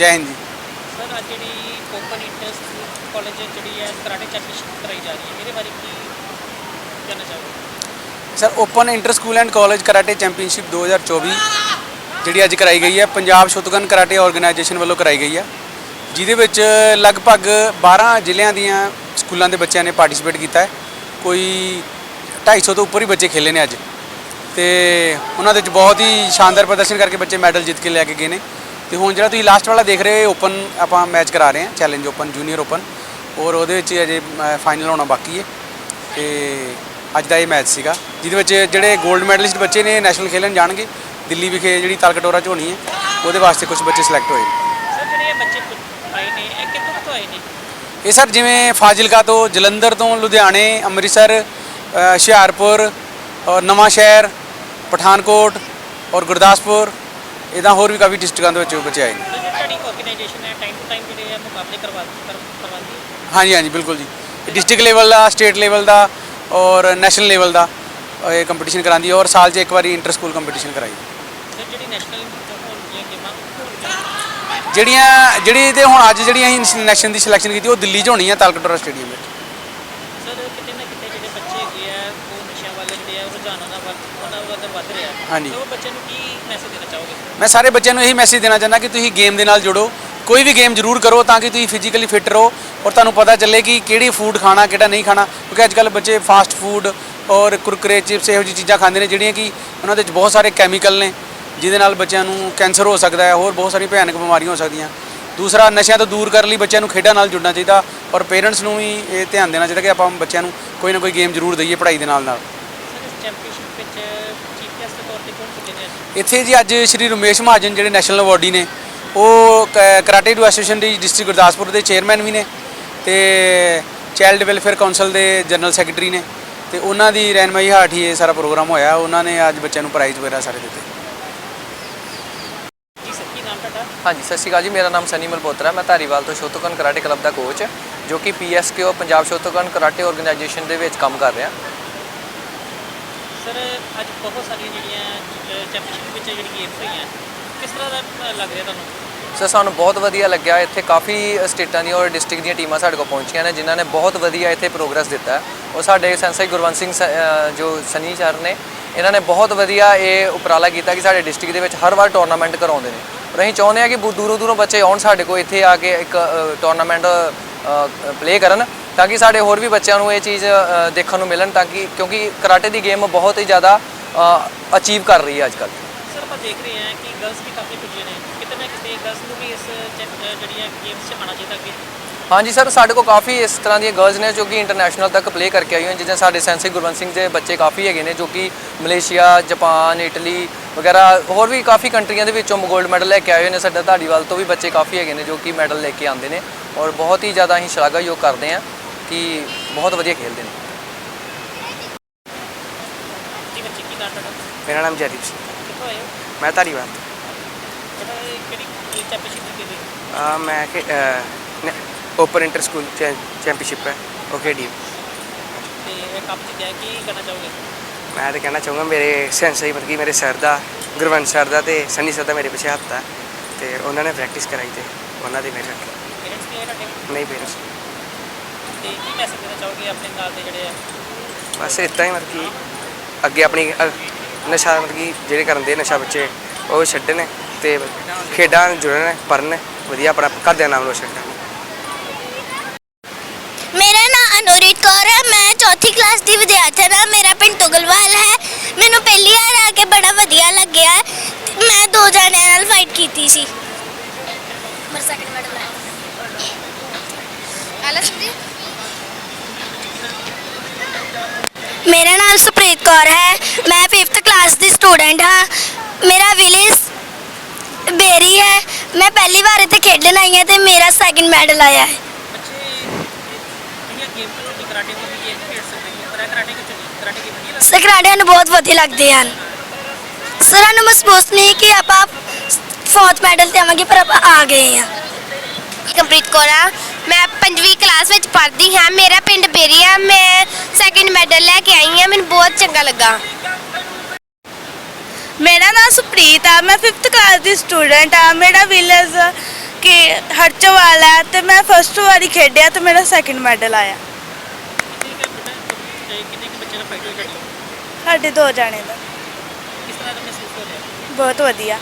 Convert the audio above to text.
ਜੈ ਹਿੰਦ ਜੀ। ਸਰ ਅੱਜ ਜਿਹੜੀ ਓਪਨ ਇੰਟਰਸਟ ਕਾਲਜ ਜਿਹੜੀ ਹੈ ਕਰਾਟੇ ਚੈਂਪੀਅਨਸ਼ਿਪ ਕਰਾਈ ਜਾ ਰਹੀ ਹੈ ਇਹਦੇ ਬਾਰੇ ਕੀ ਕਹਿਣਾ ਚਾਹੋਗੇ? Sir open inter school and college karate championship 2024 ਜਿਹੜੀ ਅੱਜ ਕਰਾਈ ਗਈ ਹੈ ਪੰਜਾਬ ਸ਼ੁਤਗਨ ਕਰਾਟੇ ਆਰਗੇਨਾਈਜੇਸ਼ਨ ਵੱਲੋਂ ਕਰਾਈ ਗਈ ਹੈ। ਜਿਹਦੇ ਵਿੱਚ ਲਗਭਗ 12 ਜ਼ਿਲ੍ਹਿਆਂ ਦੀਆਂ ਸਕੂਲਾਂ ਦੇ ਬੱਚਿਆਂ ਨੇ ਪਾਰਟਿਸਿਪੇਟ ਕੀਤਾ ਹੈ। ਕੋਈ 250 ਤੋਂ ਉੱਪਰ ਹੀ ਬੱਚੇ ਖੇਲੇ ਨੇ ਅੱਜ। ਤੇ ਉਹਨਾਂ ਦੇ ਵਿੱਚ ਬਹੁਤ ਹੀ ਸ਼ਾਨਦਾਰ ਪ੍ਰਦਰਸ਼ਨ ਕਰਕੇ ਬੱਚੇ ਮੈਡਲ ਜਿੱਤ ਕੇ ਲੈ ਕੇ ਗਏ ਨੇ। ਤੇ ਹੁਣ ਜਿਹੜਾ ਤੁਸੀਂ ਲਾਸਟ ਵਾਲਾ ਦੇਖ ਰਹੇ ਹੋ ਓਪਨ ਆਪਾਂ ਮੈਚ ਕਰਾ ਰਹੇ ਹਾਂ ਚੈਲੰਜ ਓਪਨ ਜੂਨੀਅਰ ਓਪਨ ਔਰ ਉਹਦੇ ਵਿੱਚ ਅਜੇ ਫਾਈਨਲ ਹੋਣਾ ਬਾਕੀ ਹੈ। ਤੇ ਅੱਜ ਦਾ ਇਹ ਮੈਚ ਸੀਗਾ ਜਿਹਦੇ ਵਿੱਚ ਜਿਹੜੇ 골ਡ ਮੈਡਲਿਸਟ ਬੱਚੇ ਨੇ ਨੈਸ਼ਨਲ ਖੇਲਣ ਜਾਣਗੇ। ਦਿੱਲੀ ਵਿਖੇ ਜਿਹੜੀ ਤਾਲਕਟੋਰਾ 'ਚ ਹੋਣੀ ਹੈ ਉਹਦੇ ਵਾਸਤੇ ਕੁਝ ਬੱਚੇ ਸਿਲੈਕਟ ਹੋਏ ਨੇ। ਸਰ ਜਿਹੜੇ ਇਹ ਬੱਚੇ ਪੁ- ਆਏ ਨੇ ਇਹ ਕਿੱਥੋਂ ਕਿੱਥੋਂ ਆਏ ਨੇ? ਇਹ ਸਰ ਜਿਵੇਂ ਫਾਜ਼ਿਲਕਾ ਤੋਂ ਜਲੰਧਰ ਤੋਂ ਲੁਧਿਆਣੇ ਅੰਮ੍ਰਿਤਸਰ ਹੁਸ਼ਿਆਰਪੁਰ ਔਰ ਨਵਾਂ ਸ਼ਹਿਰ ਪਠਾਨਕੋਟ ਔਰ ਗੁਰਦਾਸਪੁਰ ਇਦਾਂ ਹੋਰ ਵੀ ਕਾਫੀ ਡਿਸਟ੍ਰਿਕਟਾਂ ਦੇ ਵਿੱਚ ਬੱਚੇ ਆਏ ਨੇ। ਜਿਹੜੀ ਤੁਹਾਡੀ ਆਰਗੇਨਾਈਜੇਸ਼ਨ ਹੈ ਟਾਈਮ ਟੂ ਟਾਈਮ ਜਿਹੜੇ ਆ ਮੁਕਾਬਲੇ ਕਰਵਾ ਕਰ- ਕਰਵਾਉਂਦੀ ਹੈ? ਹਾਂਜੀ ਹਾਂਜੀ ਬਿਲਕੁਲ ਜੀ। ਡਿਸਟ੍ਰਿਕਟ ਲੈਵਲ ਦਾ ਸਟੇਟ ਲੈਵਲ ਦਾ ਔਰ ਨੈਸ਼ਨਲ ਲੈਵਲ ਦਾ ਅ, ਇਹ ਕੰਪੀਟੀਸ਼ਨ ਕਰਾਉਂਦੀ ਹੈ ਔਰ ਸਾਲ 'ਚ ਇੱਕ ਵਾਰੀ ਇੰਟਰ ਸਕੂਲ ਕੰਪੀਟੀਸ਼ਨ ਕਰਾਈ ਸਰ ਜਿਹੜੀ ਨੈਸ਼ਨਲ ਹੋਣਗੀਆਂ ਗੇਮਾਂ ਜਿਹੜੀਆਂ ਜਿਹੜੀ ਤੇ ਹੁਣ ਅੱਜ ਜਿਹੜੀਆਂ ਅਸੀਂ ਨੈਸ਼ਨ ਦੀ ਸਿਲੈਕਸ਼ਨ ਕੀਤੀ ਉਹ ਦਿੱਲੀ 'ਚ ਹੋਣੀ ਹੈ ਤਾਲਕਟੋਰਾ ਸਟੇਡੀਅਮ ਵਿੱਚ। ਸਰ ਕਿਤੇ ਨਾ ਕਿਤੇ ਜਿਹੜੇ ਬੱਚੇ ਹੈਗੇ ਆ ਉਹ ਨਸ਼ਿਆਂ ਵੱਲ ਜਿਹੜੇ ਆ ਰੁਝਾਨ ਉਹਨਾਂ ਵੱਲ ਉਹਨਾਂ ਵੱਲ ਵੱਧ ਰਿਹਾ। ਹਾਂਜੀ। ਤੇ ਉਹ ਬੱਚਿਆਂ ਨੂੰ ਕੀ ਮੈਸੇਜ ਦੇਣਾ ਮੈਂ ਸਾਰੇ ਬੱਚਿਆਂ ਨੂੰ ਇਹੀ ਮੈਸੇਜ ਦੇਣਾ ਚਾਹੁੰਦਾ ਕਿ ਤੁਸੀਂ ਗੇਮ ਦੇ ਨਾਲ ਜੁੜੋ। ਕੋਈ ਵੀ ਗੇਮ ਜ਼ਰੂਰ ਕਰੋ ਤਾਂ ਕਿ ਤੁਸੀਂ ਫਿਜ਼ੀਕਲੀ ਫਿਟ ਰਹੋ ਔਰ ਤੁਹਾਨੂੰ ਪਤਾ ਚੱਲੇ ਕਿ ਕਿਹੜੀ ਫੂਡ ਖਾਣਾ, ਕਿਹੜਾ ਨਹੀਂ ਖਾਣਾ। ਕਿਉਂਕਿ ਅੱਜ ਕੱਲ੍ਹ ਬੱਚੇ ਫਾਸਟ ਫੂਡ ਔਰ ਕੁਰਕਰੇ ਚਿਪਸ ਇਹੋ ਜਿਹੀ ਚੀਜ਼ਾਂ ਖਾਂਦੇ ਨੇ ਜਿਹੜੀਆਂ ਕਿ ਉਹਨਾਂ ਦੇ ਵਿੱਚ ਬਹੁਤ ਸਾਰੇ ਕੈਮੀਕਲ ਨੇ, ਜਿਹਦੇ ਨਾਲ ਬੱਚਿਆਂ ਨੂੰ ਕੈਂਸਰ ਹੋ ਸਕਦਾ ਹੈ ਹੋਰ ਬਹੁਤ ਸਾਰੀਆਂ ਭਿਆਨਕ ਬਿਮਾਰੀਆਂ ਹੋ ਸਕਦੀਆਂ। ਦੂਸਰਾ, ਨਸ਼ਿਆਂ ਤੋਂ ਦੂਰ ਕਰਨ ਲਈ ਬੱਚਿਆਂ ਨੂੰ ਖੇਡਾਂ ਨਾਲ ਜੁੜਨਾ ਚਾਹੀਦਾ ਔਰ ਪੇਰੈਂਟਸ ਨੂੰ ਵੀ ਇਹ ਧਿਆਨ ਦੇਣਾ ਚਾਹੀਦਾ ਕਿ ਆਪਾਂ ਬੱਚਿਆਂ ਨੂੰ ਕੋਈ ਨਾ ਕੋਈ ਗੇਮ ਜ਼ਰੂਰ ਦਈਏ ਪੜ੍ਹਾਈ ਦੇ ਨਾਲ ਨਾਲ ਚੈਂਪੀਅਨਸ਼ਿਪ ਵਿੱਚ ਚੀਫ ਗੈਸਟ ਦੇ ਤੌਰ ਤੇ ਕੌਣ ਪੁੱਜੇ ਨੇ ਅੱਜ? ਇੱਥੇ ਜੀ ਅੱਜ ਸ਼੍ਰੀ ਰਮੇਸ਼ ਮਹਾਜਨ ਜਿਹੜੇ ਨੈਸ਼ਨਲ ਅਵਾਰਡੀ ਨੇ ਉਹ ਕਰਾਟੇ ਡੂ ਐਸੋਸੀਏਸ਼ਨ ਦੀ ਡਿਸਟ੍ਰਿਕਟ ਗੁਰਦਾਸਪੁਰ ਦੇ ਚੇਅਰਮੈਨ ਵੀ ਨੇ ਤੇ ਚਾਈਲਡ ਵੈਲਫੇਅਰ ਕਾਉਂਸਲ ਦੇ ਜਨਰਲ ਸੈਕਟਰੀ ਨੇ ਤੇ ਉਹਨਾਂ ਦੀ ਰਹਿਨਮਾਈ ਹੇਠ ਹੀ ਇਹ ਸਾਰਾ ਪ੍ਰੋਗਰਾਮ ਹੋਇਆ ਉਹਨਾਂ ਨੇ ਅੱਜ ਬੱਚਿਆਂ ਨੂੰ ਪ੍ਰਾਈਜ਼ ਵਗੈਰਾ ਸਾਰੇ ਦਿੱਤੇ। ਹਾਂਜੀ ਸਤਿ ਸ਼੍ਰੀ ਅਕਾਲ ਜੀ ਮੇਰਾ ਨਾਮ ਸਨੀ ਮਲਹੋਤਰਾ ਮੈਂ ਧਾਰੀਵਾਲ ਤੋਂ ਸ਼ੋਤੋਕਨ ਕਰਾਟੇ ਕਲੱਬ ਦਾ ਕੋਚ ਜੋ ਕਿ PSKO Punjab Shotokan karate organisation ਦੇ ਵਿੱਚ ਕੰਮ ਕਰ ਰਿਹਾ। ਸਰ, ਅੱਜ ਬਹੁਤ ਸਾਰੀਆਂ ਜਿਹੜੀਆਂ ਚੈਂਪੀਅਨਸ਼ਿਪ ਵਿੱਚ ਜਿਹੜੀ ਗੇਮਸ ਹੋਈਆਂ, ਕਿਸ ਤਰ੍ਹਾਂ ਦਾ ਲੱਗ ਰਿਹਾ ਤੁਹਾਨੂੰ? ਸਰ, ਸਾਨੂੰ ਬਹੁਤ ਵਧੀਆ ਲੱਗਿਆ। ਇੱਥੇ ਕਾਫੀ ਸਟੇਟਾਂ ਦੀਆਂ ਔਰ ਡਿਸਟ੍ਰਿਕਟ ਦੀਆਂ ਟੀਮਾਂ ਸਾਡੇ ਕੋਲ ਪਹੁੰਚੀਆਂ ਨੇ, ਜਿਨ੍ਹਾਂ ਨੇ ਬਹੁਤ ਵਧੀਆ ਇੱਥੇ ਪ੍ਰੋਗਰੈਸ ਦਿੱਤਾ। ਔਰ ਸਾਡੇ ਸੈਂਸਈ ਗੁਰਵੰਤ ਸਿੰਘ ਸ- ਜੋ ਸਨੀ ਸਰ ਨੇ, ਇਹਨਾਂ ਨੇ ਬਹੁਤ ਵਧੀਆ ਇਹ ਉਪਰਾਲਾ ਕੀਤਾ ਕਿ ਸਾਡੇ ਡਿਸਟ੍ਰਿਕਟ ਦੇ ਵਿੱਚ ਹਰ ਵਾਰ ਟੂਰਨਾਮੈਂਟ ਕਰਾਉਂਦੇ ਨੇ। ਔਰ ਅਸੀਂ ਚਾਹੁੰਦੇ ਹਾਂ ਕਿ ਦੂਰੋਂ ਦੂਰੋਂ ਬੱਚੇ ਆਉਣ ਸਾਡੇ ਕੋਲ, ਇੱਥੇ ਆ ਕੇ ਇੱਕ ਟੂਰਨਾਮੈਂਟ ਪਲੇ ਕਰਨ। ਤਾਂ ਕਿ ਸਾਡੇ ਹੋਰ ਵੀ ਬੱਚਿਆਂ ਨੂੰ ਇਹ ਚੀਜ਼ ਦੇਖਣ ਨੂੰ ਮਿਲਣ ਤਾਂ ਕਿ ਕਿਉਂਕਿ ਕਰਾਟੇ ਦੀ ਗੇਮ ਬਹੁਤ ਹੀ ਜ਼ਿਆਦਾ ਅਚੀਵ ਕਰ ਰਹੀ ਹੈ ਅੱਜ ਕੱਲ੍ਹ ਸਰ ਆਪਾਂ ਦੇਖ ਰਹੇ ਹਾਂ ਕਿ ਗਰਲਸ ਵੀ ਕਾਫੀ ਪੁੱਜੇ ਨੇ। ਕਿਤੇ ਨਾ ਕਿਤੇ ਗਰਲਸ ਨੂੰ ਵੀ ਇਸ ਚੈਂਪ- ਅ, ਜਿਹੜੀਆਂ ਗੇਮਸ 'ਚ ਆਉਣਾ ਚਾਹੀਦਾ ਅੱਗੇ। ਹਾਂਜੀ ਸਰ ਸਾਡੇ ਕੋਲ ਕਾਫੀ ਇਸ ਤਰ੍ਹਾਂ ਦੀਆਂ ਗਰਲਸ ਨੇ ਜੋ ਕਿ ਇੰਟਰਨੈਸ਼ਨਲ ਤੱਕ ਪਲੇ ਕਰਕੇ ਆਈਆਂ ਜਿੱਦਾਂ ਸਾਡੇ ਸੈਂਸੀ ਗੁਰਵੰਤ ਸਿੰਘ ਦੇ ਬੱਚੇ ਕਾਫੀ ਹੈਗੇ ਨੇ ਜੋ ਕਿ ਮਲੇਸ਼ੀਆ ਜਾਪਾਨ ਇਟਲੀ ਵਗੈਰਾ ਹੋਰ ਵੀ ਕਾਫੀ ਕੰਟਰੀਆਂ ਦੇ ਵਿੱਚੋਂ 골ਡ ਮੈਡਲ ਲੈ ਕੇ ਆਏ ਹੋਏ ਨੇ ਸਾਡੇ ਧਾਰੀਵਾਲ ਤੋਂ ਵੀ ਬੱਚੇ ਕਾਫੀ ਹੈਗੇ ਨੇ ਜੋ ਕਿ ਮੈਡਲ ਲੈ ਕੇ ਆਉਂਦੇ ਨੇ ਔਰ ਬਹੁਤ ਹੀ ਜ਼ਿਆਦਾ ਅਸੀਂ ਸ਼ਲਾਘਾਯੋਗ ਕਰਦੇ ਹਾਂ। ਕਿ ਬਹੁਤ ਵਧੀਆ ਖੇਡਦੇ ਨੇ। ਜੀ ਬੱਚੇ ਕੀ ਨਾਮ ਤੁਹਾਡਾ? ਮੇਰਾ ਨਾਮ ਜੈਦੀਪ ਸਿੰਘ। ਕਿੱਥੋਂ ਆਏ ਹੋ? ਮੈਂ ਧਾਰੀਵਾਲ ਤੁਹਾਡਾ ਇਹ ਕਿਹੜੀ ਚੈਂਪੀਅਨਸ਼ਿਪ ਦੀ ਗਈ ਮੈਂ ਓਪਨ ਇੰਟਰ ਸਕੂਲ ਚੈਂਪੀਅਨਸ਼ਿਪ ਹੈ ਓਕੇ ਡੀ ਤੇ ਇਹ ਕੱਪ ਜਿੱਤਿਆ ਕੀ ਕਹਿਣਾ ਚਾਹੋਗੇ? ਮੈਂ ਤਾਂ ਕਹਿਣਾ ਚਾਹੂੰਗਾ ਮੇਰੇ ਸੈਂਸਈ ਮਤਲਬ ਕਿ ਮੇਰੇ ਸਰ ਦਾ ਗੁਰਵੰਤ ਸਰ ਦਾ ਤੇ ਸਨੀ ਸਰ ਦਾ ਮੇਰੇ ਪਿੱਛੇ ਹੱਥ ਆ। ਤੇ ਉਹਨਾਂ ਨੇ ਪ੍ਰੈਕਟਿਸ ਕਰਾਈ ਤੇ ਉਹਨਾਂ ਦੀ ਮੇਰੇ ਪੇਰੈਂਟਸ ਤੁਹਾਡੇ? ਨਹੀਂ ਪੇਰੈਂਟਸ ਤੇ ਕੀ ਮੈਸੇਜ ਦੇਣਾ ਚਾਹੋਗੇ ਆਪਣੇ ਨਾਲ ਦੇ ਜਿਹੜੇ ਆ? ਬਸ ਇਦਾਂ ਹੀ ਮਤਲਬ ਕਿ ਅੱਗੇ ਆਪਣੀ ਅ, ਨਸ਼ਾ ਮਤਲਬ ਕਿ ਜਿਹੜੇ ਕਰਨ ਦੇ ਨਸ਼ਾ ਬੱਚੇ ਉਹ ਛੱਡਣ ਤੇ ਖੇਡਾਂ ਨਾਲ ਜੁੜਨ ਪੜਨ ਵਧੀਆ ਆਪਣਾ ਘਰ ਦਾ ਨਾਮ ਰੋਸ਼ਨ ਕਰਨ। ਮੇਰਾ ਨਾਮ ਅਨੁਰੀਤ ਕੌਰ ਹੈ ਮੈਂ ਚੌਥੀ ਕਲਾਸ ਦੀ ਵਿਦਿਆਰਥਣ ਹਾਂ ਮੇਰਾ ਪਿੰਡ ਤੁਗਲਵਾਲ ਹੈ। ਮੈਨੂੰ ਪਹਿਲੀ ਵਾਰ ਆ ਕੇ ਬੜਾ ਵਧੀਆ ਲੱਗਿਆ। ਮੈਂ ਦੋ ਜਣਿਆਂ ਨਾਲ ਫਾਈਟ ਕੀਤੀ ਸੀ। ਮੇਰਾ ਸੈਕਿੰਡ ਮੈਡਲ ਹੈ ਮੇਰਾ ਨਾਮ ਸੁਪ੍ਰੀਤ ਕੌਰ ਹੈ। ਮੈਂ 5th ਕਲਾਸ ਦੀ ਸਟੂਡੈਂਟ ਹਾਂ। ਮੇਰਾ ਵਿਲੇਜ ਬੇਰੀ ਹੈ। ਮੈਂ ਪਹਿਲੀ ਵਾਰ ਇੱਥੇ ਖੇਡਣ ਆਈ ਹਾਂ ਤੇ ਮੇਰਾ ਸੈਕਿੰਡ ਮੈਡਲ ਆਇਆ ਹੈ। ਤੋਂ ਕਰਾਟੇ ਨੇ ਪਰ ਇਹ ਕਰਾਟੇ ਕਿਉਂ ਚੁਣੀ ਕਰਾਟੇ ਕੀ ਵਧੀਆ ਲੱਗਦੀ? ਸਕਰਾੜਿਆਂ ਨੂੰ ਬਹੁਤ ਵਧੀਆ ਲੱਗਦੇ ਹਨ। ਸਰਾਂ ਨੂੰ ਮਹਿਸੂਸ ਨਹੀਂ ਕਿ ਆਪਾਂ ਫੋਰਥ ਮੈਡਲ ਤੇ ਆਵਾਂਗੇ ਪਰ ਆਪਾਂ ਆ ਗਏ ਹਾਂ। ਕੰਪਲੀਟ ਕੌਰ ਮੈਂ ਪੰਜਵੀਂ ਕਲਾਸ ਵਿੱਚ ਪੜ੍ਹਦੀ ਹਾਂ। ਮੇਰਾ ਪਿੰਡ ਬੇਰੀ ਆ। ਮੈਂ ਮੈਡਲ ਲੈ ਕੇ ਆਈ ਹਾਂ ਮੈਨੂੰ ਬਹੁਤ ਚੰਗਾ ਲੱਗਾ। ਮੇਰਾ ਨਾਮ ਸੁਪ੍ਰੀਤ ਆ ਮੈਂ 5th ਕਲਾਸ ਦੀ ਸਟੂਡੈਂਟ ਆ। ਮੇਰਾ ਵਿਲੇਜ ਕਿ ਹਰਚਵਾਲ ਹੈ ਤੇ ਮੈਂ ਫਸਟ ਵਾਰੀ ਖੇਡਿਆ ਤੇ ਮੇਰਾ ਸੈਕਿੰਡ ਮੈਡਲ ਆਇਆ। ਸਾਡੇ ਦੋ ਜਾਣੇ ਦਾ। ਕਿਸ ਤਰ੍ਹਾਂ ਦਾ ਮਹਿਸੂਸ ਹੋ ਰਿਹਾ? ਬਹੁਤ ਵਧੀਆ।